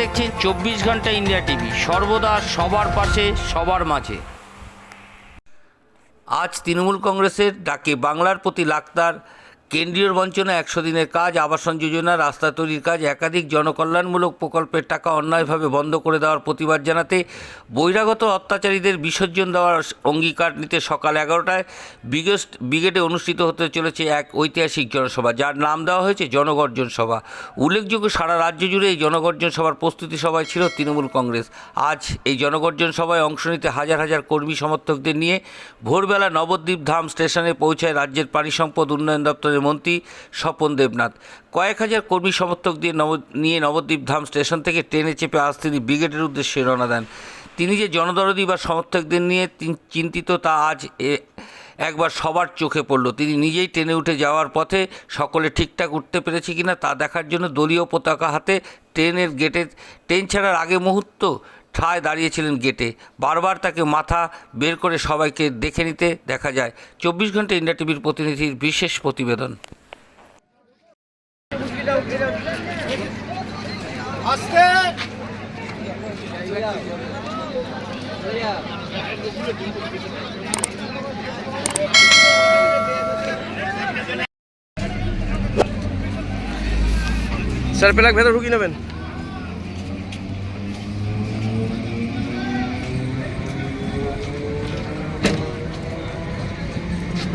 দেখছেন চব্বিশ ঘণ্টা ইন্ডিয়া টিভি। সর্বদা সবার পাশে, সবার মাঝে। আজ তৃণমূল কংগ্রেসের ডাকে বাংলার প্রতি লাক্তার কেন্দ্রীয় বঞ্চনা, একশো দিনের কাজ, আবাসন যোজনা, রাস্তা তৈরির কাজ, একাধিক জনকল্যাণমূলক প্রকল্পের টাকা অন্যায়ভাবে বন্ধ করে দেওয়ার প্রতিবাদ জানাতে বহিরাগত অত্যাচারীদের বিসর্জন দেওয়ার অঙ্গীকার নিতে সকাল এগারোটায় বিগেস্ট ব্রিগেডে অনুষ্ঠিত হতে চলেছে এক ঐতিহাসিক জনসভা। যার নাম দেওয়া হয়েছে জনগর্জন সভা। উল্লেখযোগ্য সারা রাজ্য জুড়ে এই জনগর্জন সভার প্রস্তুতি সভায় ছিল তৃণমূল কংগ্রেস। আজ এই জনগর্জন সভায় অংশ নিতে হাজার হাজার কর্মী সমর্থকদের নিয়ে ভোরবেলা নবদ্বীপ ধাম স্টেশনে পৌঁছায় রাজ্যের পানি সম্পদ উন্নয়ন দপ্তরের মন্ত্রী স্বপন দেবনাথ। কয়েক হাজার কর্মী সমর্থক দিয়ে নব, নিয়ে নবদ্বীপ ধাম স্টেশন থেকে ট্রেনে চেপে আজ তিনি ব্রিগেডের উদ্দেশ্যে রওনা দেন। তিনি যে জনদরদি বা সমর্থকদের নিয়ে চিন্তিত তা আজ একবার সবার চোখে পড়ল। তিনি নিজেই ট্রেনে উঠে যাওয়ার পথে সকলে ঠিকঠাক উঠতে পেরেছে কিনা তা দেখার জন্য দলীয় পতাকা হাতে ট্রেনের গেটে, ট্রেন ছাড়ার আগে মুহূর্ত ঠায় দাঁড়িয়েছিলেন গেটে। বারবার তাকে মাথা বের করে সবাইকে দেখে নিতে দেখা যায়। চব্বিশ ঘণ্টা ইন্ডিয়া টিভির প্রতিনিধির বিশেষ প্রতিবেদন। স্যার পেলাক ভেতর ঢুকি নেবেন।